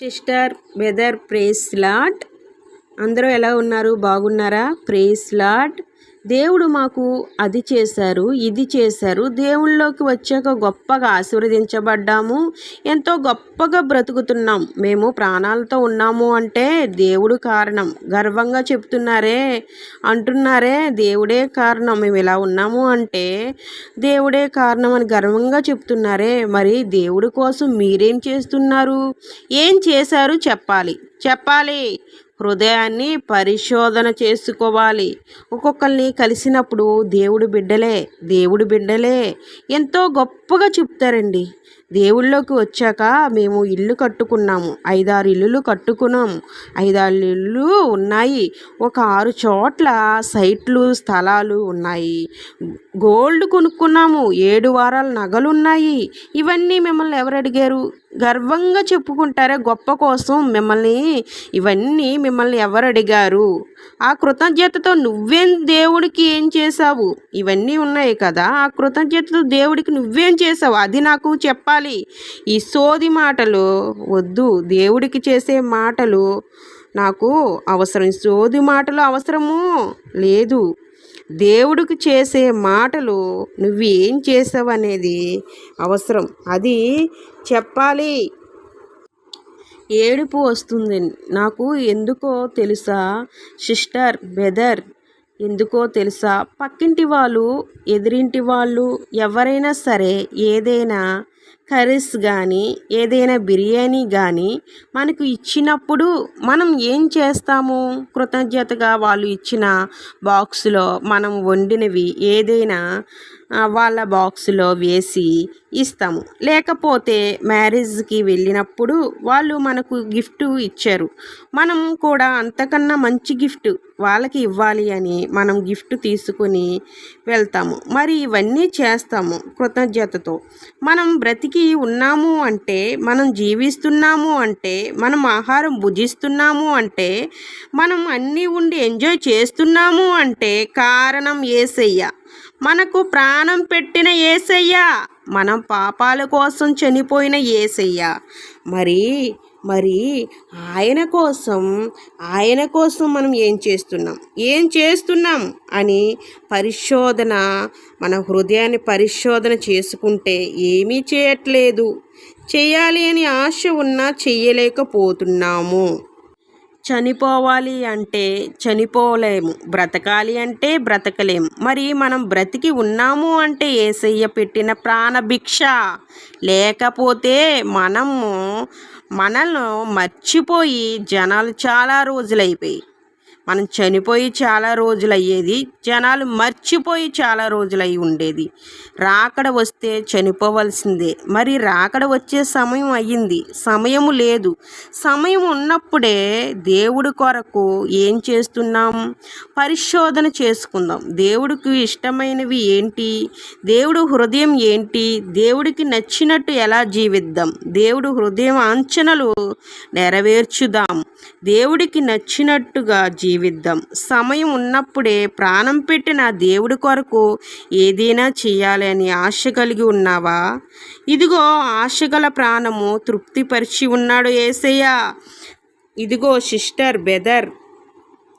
Sister weather praise lot అందరూ ఎలా ఉన్నారు? బాగున్నారా? ప్రేస్ లాట్ దేవుడు మాకు అది చేశారు ఇది చేశారు. దేవుళ్ళలోకి వచ్చాక గొప్పగా ఆశీర్వదించబడ్డాము. ఎంతో గొప్పగా బ్రతుకుతున్నాం. మేము ప్రాణాలతో ఉన్నాము అంటే దేవుడు కారణం. గర్వంగా చెప్తున్నారే అంటున్నారే దేవుడే కారణం. మేము ఇలా ఉన్నాము అంటే దేవుడే కారణం అని గర్వంగా చెప్తున్నారే. మరి దేవుడి కోసం మీరేం చేస్తున్నారు? ఏం చేశారు? చెప్పాలి. చెప్పాలి. హృదయాన్ని పరిశోధన చేసుకోవాలి. ఒక్కొక్కరిని కలిసినప్పుడు దేవుడు బిడ్డలే దేవుడు బిడ్డలే ఎంతో గొప్పగా చెప్తారండి. దేవుళ్ళలోకి వచ్చాక మేము ఇల్లు కట్టుకున్నాము. ఐదారు ఇల్లులు కట్టుకున్నాము ఐదారు ఇల్లు ఉన్నాయి. ఒక ఆరు చోట్ల సైట్లు స్థలాలు ఉన్నాయి. గోల్డ్ కొనుక్కున్నాము. ఏడు వారాల నగలు ఉన్నాయి ఇవన్నీ మిమ్మల్ని ఎవరు అడిగారు? గర్వంగా చెప్పుకుంటారే గొప్ప కోసం మిమ్మల్ని ఇవన్నీ మిమ్మల్ని ఎవరు అడిగారు? ఆ కృతజ్ఞతతో నువ్వేం దేవుడికి ఏం చేసావు ఇవన్నీ ఉన్నాయి కదా ఆ కృతజ్ఞతతో దేవుడికి నువ్వేం చేసావు అది నాకు చెప్పాలి. ఈ సోది మాటలు వద్దు. దేవుడికి చేసే మాటలు నాకు అవసరం. ఈ సోది మాటలు అవసరము లేదు. దేవుడికి చేసే మాటలు నువ్వు ఏం చేసావు అనేది అవసరం. అది చెప్పాలి. ఏడుపు వస్తుంది. నాకు ఎందుకో తెలుసా సిస్టర్ బెదర్ ఎందుకో తెలుసా? పక్కింటి వాళ్ళు ఎదిరింటి వాళ్ళు ఎవరైనా సరే ఏదైనా కర్రీస్ కానీ ఏదైనా బిర్యానీ కానీ మనకు ఇచ్చినప్పుడు మనం ఏం చేస్తాము? కృతజ్ఞతగా వాళ్ళు ఇచ్చిన బాక్స్లో మనం వండినవి ఏదైనా వాళ్ళ బాక్స్లో వేసి ఇస్తాము. లేకపోతే మ్యారేజ్కి వెళ్ళినప్పుడు వాళ్ళు మనకు గిఫ్ట్ ఇచ్చారు. మనం కూడా అంతకన్నా మంచి గిఫ్ట్ వాళ్ళకి ఇవ్వాలి అని మనం గిఫ్ట్ తీసుకొని వెళ్తాము. మరి ఇవన్నీ చేస్తాము కృతజ్ఞతతో. మనం బ్రతికి ఉన్నాము అంటే మనం జీవిస్తున్నాము అంటే మనం ఆహారం భుజిస్తున్నాము అంటే మనం అన్నీ ఉండి ఎంజాయ్ చేస్తున్నాము అంటే కారణం ఏసయ్య. మనకు ప్రాణం పెట్టిన ఏసయ్య. మనం పాపాల కోసం చనిపోయిన ఏసయ్య. మరి మరి ఆయన కోసం ఆయన కోసం మనం ఏం చేస్తున్నాం? ఏం చేస్తున్నాం? అని పరిశోధన మన హృదయాన్ని పరిశోధన చేసుకుంటే ఏమీ చేయట్లేదు. చేయాలి అని ఆశ ఉన్నా చెయ్యలేకపోతున్నాము చనిపోవాలి అంటే చనిపోలేము బ్రతకాలి అంటే బ్రతకలేము. మరి మనం బ్రతికి ఉన్నాము అంటే ఏసయ్య పెట్టిన ప్రాణభిక్ష లేకపోతే మనము మనల్ని మర్చిపోయి జనాలు చాలా రోజులైపోయి మనం చనిపోయి చాలా రోజులు అయ్యేది జనాలు మర్చిపోయి చాలా రోజులు అయి ఉండేది. రాకడ వస్తే చనిపోవలసిందే. మరి రాకడ వచ్చే సమయం అయ్యింది. సమయము లేదు. సమయం ఉన్నప్పుడే దేవుడి కొరకు ఏం చేస్తున్నాం? పరిశోధన చేసుకుందాం. దేవుడికి ఇష్టమైనవి ఏంటి? దేవుడు హృదయం ఏంటి? దేవుడికి నచ్చినట్టు ఎలా జీవిద్దాం? దేవుడు హృదయం ఆంచనలు నెరవేర్చుదాం. దేవుడికి నచ్చినట్టుగా జీవిద్దాం. సమయం ఉన్నప్పుడే ప్రాణం పెట్టిన దేవుడి కొరకు ఏదైనా చేయాలి అని ఆశ కలిగి ఉన్నావా? ఇదిగో ఆశగల ప్రాణము తృప్తిపరిచి ఉన్నాడు ఏసయ్య. ఇదిగో సిస్టర్ బెదర్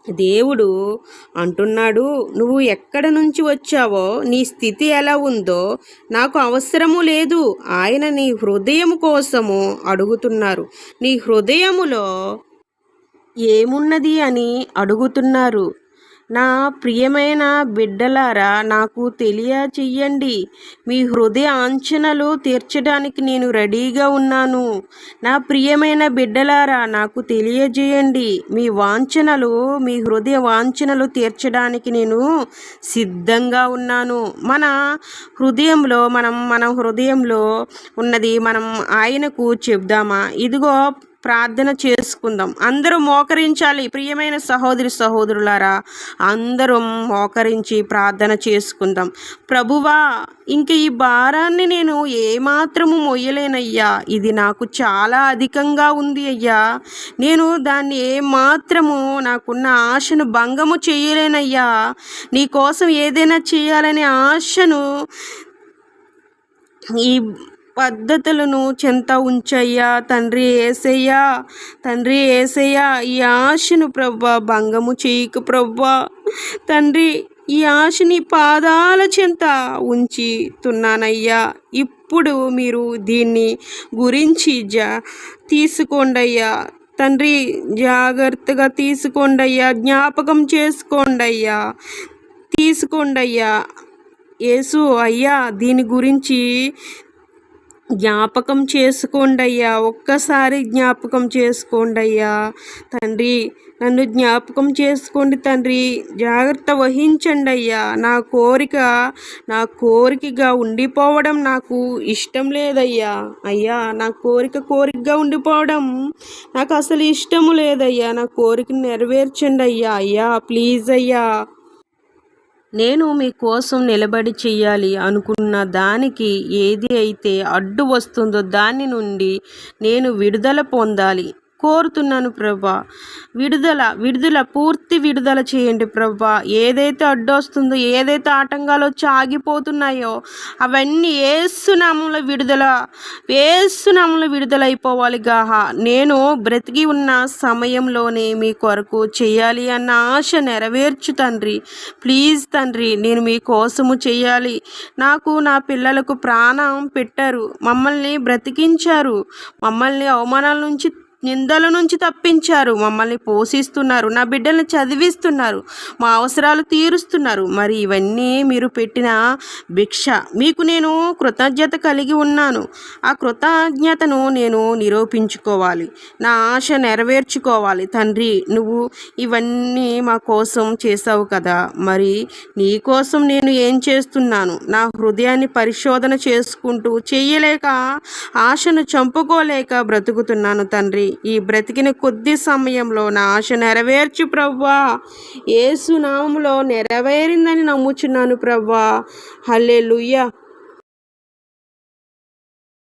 దేవుడు అంటున్నాడు నువ్వు ఎక్కడ నుంచి వచ్చావో నీ స్థితి ఎలా ఉందో నాకు అవసరము లేదు. ఆయన నీ హృదయం కోసము అడుగుతున్నారు. నీ హృదయములో ఏమున్నది అని అడుగుతున్నారు. నా ప్రియమైన బిడ్డలారా నాకు తెలియచెయ్యండి. మీ హృదయ ఆంచనలు తీర్చడానికి నేను రెడీగా ఉన్నాను. నా ప్రియమైన బిడ్డలారా నాకు తెలియజేయండి. మీ వాంఛనలు మీ హృదయ వాంఛనలు తీర్చడానికి నేను సిద్ధంగా ఉన్నాను. మన హృదయంలో మనం మన హృదయంలో ఉన్నది మనం ఆయనకు చెప్దామా? ఇదిగో ప్రార్థన చేసుకుందాం. అందరూ మోకరించాలి. ప్రియమైన సహోదరి సహోదరులారా అందరం మోకరించి ప్రార్థన చేసుకుందాం. ప్రభువా ఇంక ఈ భారాన్ని నేను ఏమాత్రము మొయ్యలేనయ్యా. ఇది నాకు చాలా అధికంగా ఉంది అయ్యా. నేను దాన్ని ఏమాత్రము నాకున్న ఆశను భంగము చేయలేనయ్యా. నీ కోసం ఏదైనా చేయాలనే ఆశను ఈ పద్ధతులను చెంత ఉంచయ్యా తండ్రి ఏసయ్యా తండ్రి ఏసయ్యా ఈ ఆశను ప్రభా భంగము చేయకు ప్రభా తండ్రి ఈ ఆశని పాదాల చెంత ఉంచుతున్నానయ్యా ఇప్పుడు మీరు దీన్ని గురించి జా తీసుకోండయ్యా. తండ్రి జాగ్రత్తగా తీసుకోండయ్యా జ్ఞాపకం చేసుకోండయ్యా తీసుకోండయ్యా. యేసు అయ్యా దీని గురించి జ్ఞాపకం చేసుకోండి అయ్యా ఒక్కసారి జ్ఞాపకం చేసుకోండి అయ్యా తండ్రి నన్ను జ్ఞాపకం చేసుకోండి తండ్రి. జాగ్రత్త వహించండి అయ్యా నా కోరిక నా కోరికగా ఉండిపోవడం నాకు ఇష్టం లేదయ్యా. అయ్యా నా కోరిక కోరికగా ఉండిపోవడం నాకు అసలు ఇష్టము లేదయ్యా. నా కోరిక నెరవేర్చండి అయ్యా అయ్యా ప్లీజ్ అయ్యా నేను మీకోసం నిలబడి చెయ్యాలి అనుకున్న దానికి ఏది అయితే అడ్డు వస్తుందో దాని నుండి నేను విడుదల పొందాలి. కోరుతున్నాను ప్రభా. విడుదల విడుదల పూర్తి విడుదల చేయండి ప్రభా. ఏదైతే అడ్డొస్తుందో ఏదైతే ఆటంకాలు వచ్చి ఆగిపోతున్నాయో అవన్నీ ఏసునామంలో విడుదల ఏసునామంలో విడుదల అయిపోవాలి గాహ. నేను బ్రతికి ఉన్న సమయంలోనే మీ కొరకు చేయాలి అన్న ఆశ నెరవేర్చు తండ్రి. ప్లీజ్ తండ్రి నేను మీ కోసము చేయాలి. నాకు నా పిల్లలకు ప్రాణం పెట్టారు. మమ్మల్ని బ్రతికించారు. మమ్మల్ని అవమానాల నుంచి నిందల నుంచి తప్పించారు. మమ్మల్ని పోషిస్తున్నారు. నా బిడ్డల్ని చదివిస్తున్నారు. మా అవసరాలు తీరుస్తున్నారు. మరి ఇవన్నీ మీరు పెట్టిన భిక్ష. మీకు నేను కృతజ్ఞత కలిగి ఉన్నాను. ఆ కృతజ్ఞతను నేను నిరూపించుకోవాలి. నా ఆశ నెరవేర్చుకోవాలి. తండ్రి నువ్వు ఇవన్నీ మా కోసం చేసావు కదా. మరి నీ కోసం నేను ఏం చేస్తున్నాను? నా హృదయాన్ని పరిశోధన చేసుకుంటూ చేయలేక ఆశను చంపుకోలేక బ్రతుకుతున్నాను తండ్రి. ఈ బ్రతికిన కొద్ది సమయంలో నా ఆశ నెరవేర్చు ప్రవ్వా. ఏసునామంలో నెరవేరిందని నమ్ముచున్నాను ప్రవ్వా. హల్లే